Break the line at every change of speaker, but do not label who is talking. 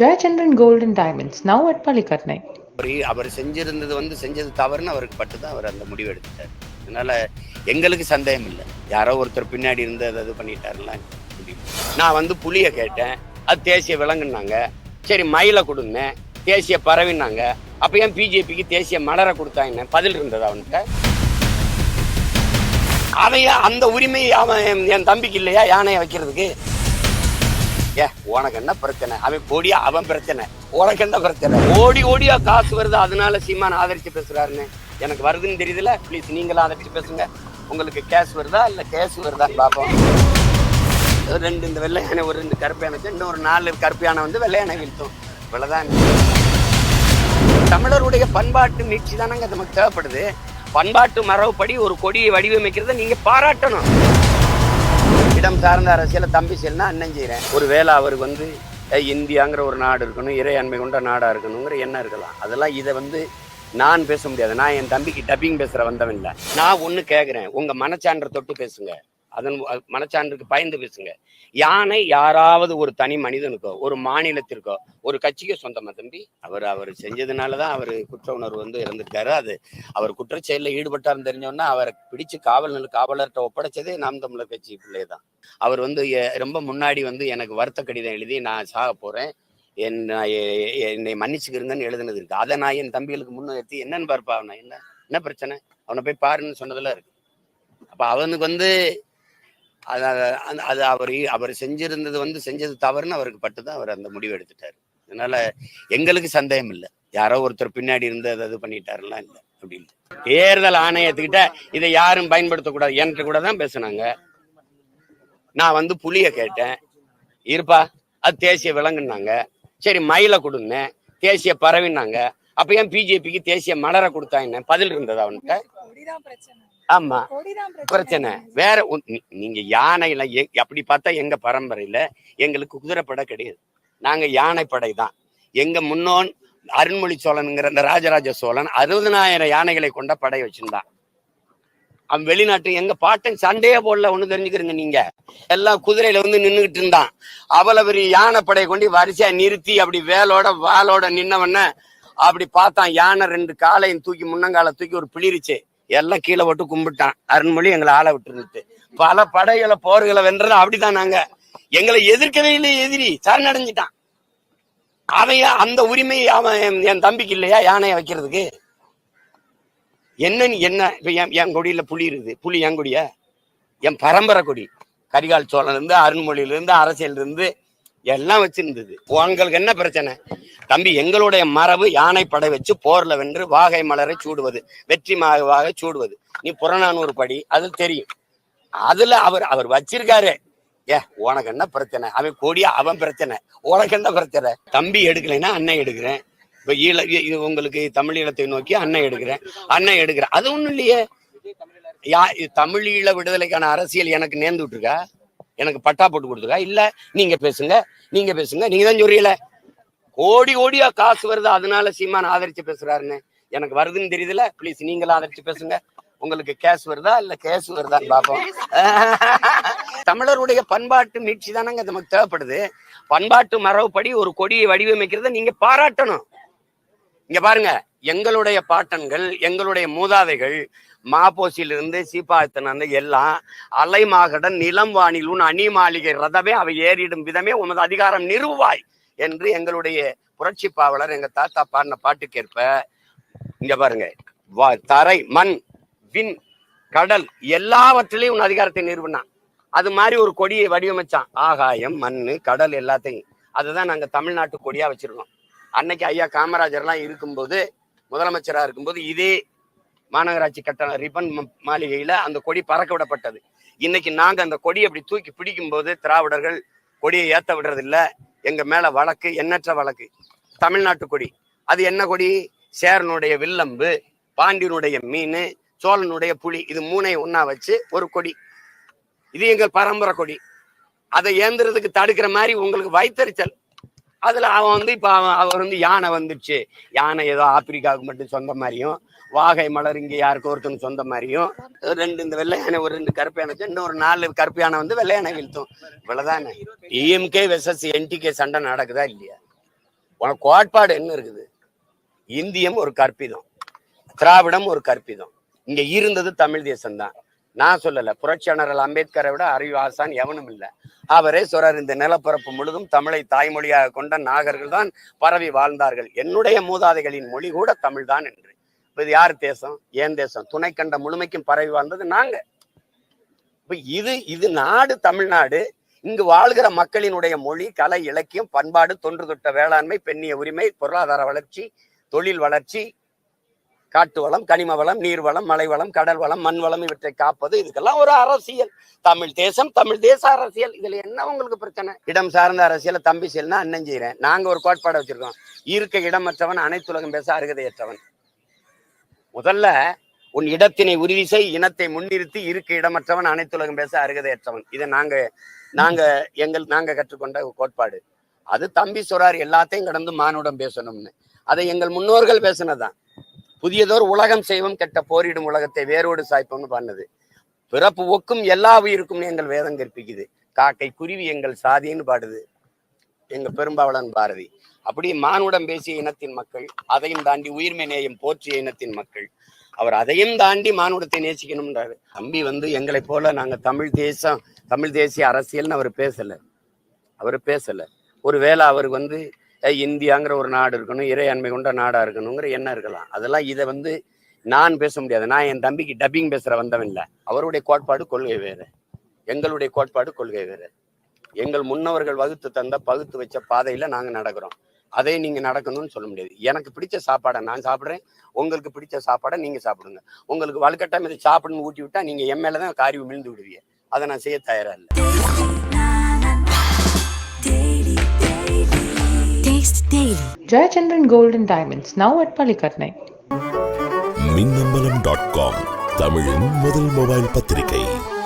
Jayachandran golden diamonds now at Pallikaranai
அவர் செஞ்சிருந்தது வந்து செஞ்சது தவறுன்னு அவருக்கு பட்டு தான் அவர் அந்த முடிவு எடுத்துட்டார் அதனால எங்களுக்கு சந்தேகம் இல்லை யாரோ ஒருத்தர் பின்னாடி இருந்து அதை இது பண்ணிட்டாருலாம் நான் வந்து புலியை கேட்டேன் அது தேசிய விலங்குனாங்க சரி மயிலை கொடுங்க தேசிய பறவைனாங்க அப்போ ஏன் பிஜேபிக்கு தேசிய மலரை கொடுத்தாங்க பதில் இருந்தது அவன்கிட்ட அதையா அந்த உரிமை அவன் என் தம்பிக்கு இல்லையா யானையை வைக்கிறதுக்கு ஏ உனக்கு என்ன பிரச்சனை அவன் போடியா அவன் பிரச்சனை உனக்கு என்ன பிரச்சனை ஓடி ஓடியா காசு வருது அதனால சீமான் ஆதரிச்சு பேசுறாருன்னு எனக்கு வருதுன்னு தெரியுதுல ப்ளீஸ் நீங்களும் ஆதரிச்சு பேசுங்க உங்களுக்கு கேஷ் வருதா இல்லை கேஷ் வருதா பார்ப்போம் ரெண்டு இந்த வெள்ளை ஒரு ரெண்டு கருப்பையான யானை இன்னும் ஒரு நாலு கருப்பையான வந்து வெள்ளையான யானை வீழ்த்தும் இவ்வளோதான் தமிழருடைய பண்பாட்டு மீட்சி தானங்க நமக்கு தேவைப்படுது பண்பாட்டு மரபுப்படி ஒரு கொடியை வடிவமைக்கிறத நீங்கள் பாராட்டணும் இடம் சார்ந்த அரசியல தம்பி செல்னா அண்ணன் செய்கிறேன் ஒரு வேலை அவருக்கு வந்து இந்தியாங்கிற ஒரு நாடு இருக்கணும் இறையாண்மை கொண்ட நாடாக இருக்கணுங்கிற எண்ணம் இருக்கலாம் அதெல்லாம் இதை வந்து நான் பேச முடியாது நான் என் தம்பிக்கு டப்பிங் பேசுகிற வந்தவன் இல்லை நான் ஒன்று கேட்குறேன் உங்கள் மனச்சான்ற தொட்டு பேசுங்க அதன் மனச்சான்றுக்கு பயந்து பேசுங்க யானை யாராவது ஒரு தனி மனிதனுக்கோ ஒரு மாநிலத்திற்கோ ஒரு கட்சிக்கோ சொந்தமா தம்பி அவர் அவர் செஞ்சதுனாலதான் அவர் குற்ற உணர்வு வந்து இறந்துட்டாரு அது அவர் செயல ஈடுபட்டார்னு தெரிஞ்சோம்னா அவரை பிடிச்சு காவல் நில காவலர்கிட்ட ஒப்படைச்சதே நாம் தமிழர் கட்சி பிள்ளை தான் அவர் வந்து ரொம்ப முன்னாடி வந்து எனக்கு வருத்த கடிதம் எழுதி நான் சாக போறேன் என்னை என்னை எழுதுனது இருக்கு அதை நான் என் தம்பிகளுக்கு முன்னிறுத்தி என்னன்னு பார்ப்பா அவனை என்ன என்ன பிரச்சனை அவனை போய் பாருன்னு சொன்னதெல்லாம் இருக்கு அப்ப அவனுக்கு வந்து அது அது அவர் அவர் செஞ்சிருந்தது வந்து செஞ்சது தவறுன்னு அவருக்கு பட்டு தான் அவர் அந்த முடிவு எடுத்துட்டார் அதனால எங்களுக்கு சந்தேகம் இல்லை யாரோ ஒருத்தர் பின்னாடி இருந்து அதை இது பண்ணிட்டாருலாம் இல்லை அப்படி இல்லை தேர்தல் ஆணையத்துக்கிட்ட இதை யாரும் பயன்படுத்தக்கூடாது என்கிட்ட கூட தான் பேசுனாங்க நான் வந்து புளிய கேட்டேன் இருப்பா அது தேசிய விலங்குனாங்க சரி மயிலை கொடுன்னேன் தேசிய பறவைன்னாங்க அப்ப ஏன் பிஜேபிக்கு தேசிய மலரை கொடுத்தா என்ன பதில் இருந்தது அவன்கிட்ட ஆமா பிரச்சனை வேற நீங்க யானையில அப்படி பார்த்தா எங்க பரம்பரையில எங்களுக்கு குதிரைப்படை கிடையாது நாங்க யானை படை தான் எங்க முன்னோன் அருண்மொழி சோழனுங்கிற அந்த ராஜராஜ சோழன் அறுபதனாயிரம் யானைகளை கொண்ட படை வச்சிருந்தான் அவன் வெளிநாட்டு எங்க பாட்டன் சண்டையே போடல ஒண்ணு தெரிஞ்சுக்கிறீங்க நீங்க எல்லாம் குதிரையில வந்து நின்றுகிட்டு இருந்தான் அவ்வளவு பெரிய யானை படையை கொண்டு வரிசையா நிறுத்தி அப்படி வேலோட வாளோட நின்னவன்ன அப்படி பார்த்தான் யானை ரெண்டு காலையும் தூக்கி முன்னங்கால தூக்கி ஒரு பிளிருச்சு எல்லாம் கீழே போட்டு கும்பிட்டான் அருண்மொழி எங்களை ஆளை விட்டுருந்துட்டு பல படைகளை போர்களை வென்றது அப்படிதான் நாங்க எங்களை எதிர்க்கவே இல்லை எதிரி சரணடைஞ்சிட்டான் அவையா அந்த உரிமை அவன் என் தம்பிக்கு இல்லையா யானையை வைக்கிறதுக்கு என்னன்னு என்ன இப்ப என் என் கொடியில புளி இருக்குது புலி என் கொடிய என் பரம்பரை கொடி கரிகால் சோழன் இருந்து அரசியல் இருந்து எல்லாம் வச்சிருந்தது உங்களுக்கு என்ன பிரச்சனை தம்பி எங்களுடைய மரபு யானை படை வச்சு போர்ல வென்று வாகை மலரை சூடுவது வெற்றி மாவாக சூடுவது நீ புறநானூறு படி அது தெரியும் அதுல அவர் அவர் வச்சிருக்காரு ஏ உனக்கு என்ன பிரச்சனை அவன் கோடிய அவன் பிரச்சனை உனக்கு என்ன பிரச்சனை தம்பி எடுக்கலைன்னா அண்ணன் எடுக்கிறேன் இப்ப ஈழ உங்களுக்கு தமிழீழத்தை நோக்கி அண்ணன் எடுக்கிறேன் அண்ணன் எடுக்கிறேன் அது ஒண்ணும் இல்லையே யா தமிழீழ விடுதலைக்கான அரசியல் எனக்கு நேர்ந்து விட்டுருக்கா எனக்கு பட்டா போட்டு கொடுத்துக்கா இல்ல நீங்க பேசுங்க நீங்க பேசுங்க நீங்க தான் சொல்றீல கோடி கோடியா காசு வருது அதனால சீமான் ஆதரிச்சு பேசுறாருன்னு எனக்கு வருதுன்னு தெரியுதுல ப்ளீஸ் நீங்களும் ஆதரிச்சு பேசுங்க உங்களுக்கு கேஸ் வருதா இல்ல கேஸ் வருதான்னு பார்ப்போம் தமிழருடைய பண்பாட்டு மீட்சி தானங்க நமக்கு தேவைப்படுது பண்பாட்டு மரபுப்படி ஒரு கொடியை வடிவமைக்கிறத நீங்க பாராட்டணும் இங்க பாருங்க எங்களுடைய பாட்டன்கள் எங்களுடைய மூதாதைகள் மாப்போசியிலிருந்து சீப்பாத்தனந்து எல்லாம் அலைமாகடன் நிலம் வானிலும் அணி மாளிகை ரதமே அவை ஏறிடும் விதமே உனது அதிகாரம் நிறுவாய் என்று எங்களுடைய புரட்சி பாவலர் எங்க தாத்தா பாடின பாட்டுக்கேற்ப இங்க பாருங்க தரை மண் விண் கடல் எல்லாவற்றிலையும் உன் அதிகாரத்தை நிறுவினான் அது மாதிரி ஒரு கொடியை வடிவமைச்சான் ஆகாயம் மண் கடல் எல்லாத்தையும் அதுதான் நாங்க தமிழ்நாட்டு கொடியா வச்சிருக்கோம் அன்னைக்கு ஐயா காமராஜர்லாம் இருக்கும்போது முதலமைச்சராக இருக்கும்போது இதே மாநகராட்சி கட்டண ரிபன் மாளிகையில் அந்த கொடி பறக்க விடப்பட்டது இன்னைக்கு நாங்கள் அந்த கொடி அப்படி தூக்கி பிடிக்கும் போது திராவிடர்கள் கொடியை ஏற்ற விடுறதில்ல எங்கள் மேலே வழக்கு எண்ணற்ற வழக்கு தமிழ்நாட்டு கொடி அது என்ன கொடி சேரனுடைய வில்லம்பு பாண்டியனுடைய மீன் சோழனுடைய புலி இது மூணை ஒன்றா வச்சு ஒரு கொடி இது எங்கள் பரம்பரை கொடி அதை ஏந்துறதுக்கு தடுக்கிற மாதிரி உங்களுக்கு வைத்தறிச்சல் அதுல அவன் வந்து இப்ப அவன் அவர் வந்து யானை வந்துடுச்சு யானை ஏதோ ஆப்பிரிக்காவுக்கு மட்டும் சொந்த மாதிரியும் வாகை மலர் இங்க யாருக்கு ஒருத்தனுக்கு சொந்த மாதிரியும் ரெண்டு இந்த வெள்ளை யானை ஒரு ரெண்டு கருப்பு யானை ஒரு நாலு கருப்பு யானை வந்து வெள்ளை யானை வீழ்த்தும் இவ்வளவுதானே இஎம்கே வெர்சஸ் என்டிகே e சண்டை நடக்குதா இல்லையா உனக்கு கோட்பாடு என்ன இருக்குது இந்தியம் ஒரு கற்பிதம் திராவிடம் ஒரு கற்பிதம் இங்க இருந்தது தமிழ் தேசம்தான் நான் சொல்லலை புரட்சியாளர்கள் அம்பேத்கரை விட அறிவு ஆசான் எவனும் இல்லை அவரே சொல்றார் இந்த நிலப்பரப்பு முழுதும் தமிழை தாய்மொழியாக கொண்ட நாகர்கள் தான் பரவி வாழ்ந்தார்கள் என்னுடைய மூதாதைகளின் மொழி கூட தமிழ்தான் என்று இப்போ இது யார் தேசம் ஏன் தேசம் துணைக்கண்ட முழுமைக்கும் பரவி வாழ்ந்தது நாங்க இப்போ இது இது நாடு தமிழ்நாடு இங்கு வாழ்கிற மக்களினுடைய மொழி கலை இலக்கியம் பண்பாடு தொன்று தொட்ட வேளாண்மை பெண்ணிய உரிமை பொருளாதார வளர்ச்சி தொழில் வளர்ச்சி காட்டு வளம் கனிம வளம் நீர் வளம் மலை வளம் கடல் வளம் மண் வளம் இவற்றை காப்பது இதுக்கெல்லாம் ஒரு அரசியல் தமிழ் தேசம் தமிழ் தேச அரசியல் இதுல என்ன உங்களுக்கு பிரச்சனை இடம் சார்ந்த அரசியல தம்பி செயல்னா அண்ணன் செய்யறேன் நாங்க ஒரு கோட்பாடை வச்சிருக்கோம் இருக்க இடமற்றவன் அனைத்துலகம் பேச அருகதையற்றவன் முதல்ல உன் இடத்தினை உறுதி செய் இனத்தை முன்னிறுத்தி இருக்க இடமற்றவன் அனைத்துலகம் பேச அருகதையற்றவன் இதை நாங்க நாங்க எங்கள் நாங்க கற்றுக்கொண்ட கோட்பாடு அது தம்பி சொறார் எல்லாத்தையும் கடந்து மானுடம் பேசணும்னு அதை எங்கள் முன்னோர்கள் பேசினதான் புதியதோர் உலகம் செய்வோம் கெட்ட போரிடும் உலகத்தை வேரோடு சாய்ப்போம்னு பண்ணது பிறப்பு ஒக்கும் எல்லா உயிருக்கும் எங்கள் வேதம் கற்பிக்குது காக்கை குருவி எங்கள் சாதின்னு பாடுது எங்க பெரும்பாவளன் பாரதி அப்படி மானுடம் பேசிய இனத்தின் மக்கள் அதையும் தாண்டி உயிர்மை நேயம் போற்றிய இனத்தின் மக்கள் அவர் அதையும் தாண்டி மானுடத்தை நேசிக்கணும்ன்றாரு தம்பி வந்து எங்களை போல நாங்க தமிழ் தேசம் தமிழ் தேசிய அரசியல்னு அவர் பேசல அவர் பேசல ஒருவேளை அவர் வந்து இந்தியாங்கிற ஒரு நாடு இருக்கணும் அண்மை கொண்ட நாடாக இருக்கணுங்கிற எண்ணம் இருக்கலாம் அதெல்லாம் இதை வந்து நான் பேச முடியாது நான் என் தம்பிக்கு டப்பிங் பேசுகிற வந்தவன் இல்லை அவருடைய கோட்பாடு கொள்கை வேறு எங்களுடைய கோட்பாடு கொள்கை வேறு எங்கள் முன்னவர்கள் வகுத்து தந்த பகுத்து வச்ச பாதையில் நாங்கள் நடக்கிறோம் அதே நீங்கள் நடக்கணும்னு சொல்ல முடியாது எனக்கு பிடிச்ச சாப்பாடை நான் சாப்பிட்றேன் உங்களுக்கு பிடிச்ச சாப்பாடை நீங்கள் சாப்பிடுங்க உங்களுக்கு வலுக்கட்டாமல் இதை சாப்பிடணும்னு ஊட்டி விட்டா நீங்கள் எம்எல்ஏ தான் காரியம் விழுந்து விடுவீங்க அதை நான் செய்ய தயாராக இல்லை
Jayachandran golden diamonds now at Pallikaranai Minnambalam dot com தமிழின் முதல் மொபைல் பத்திரிகை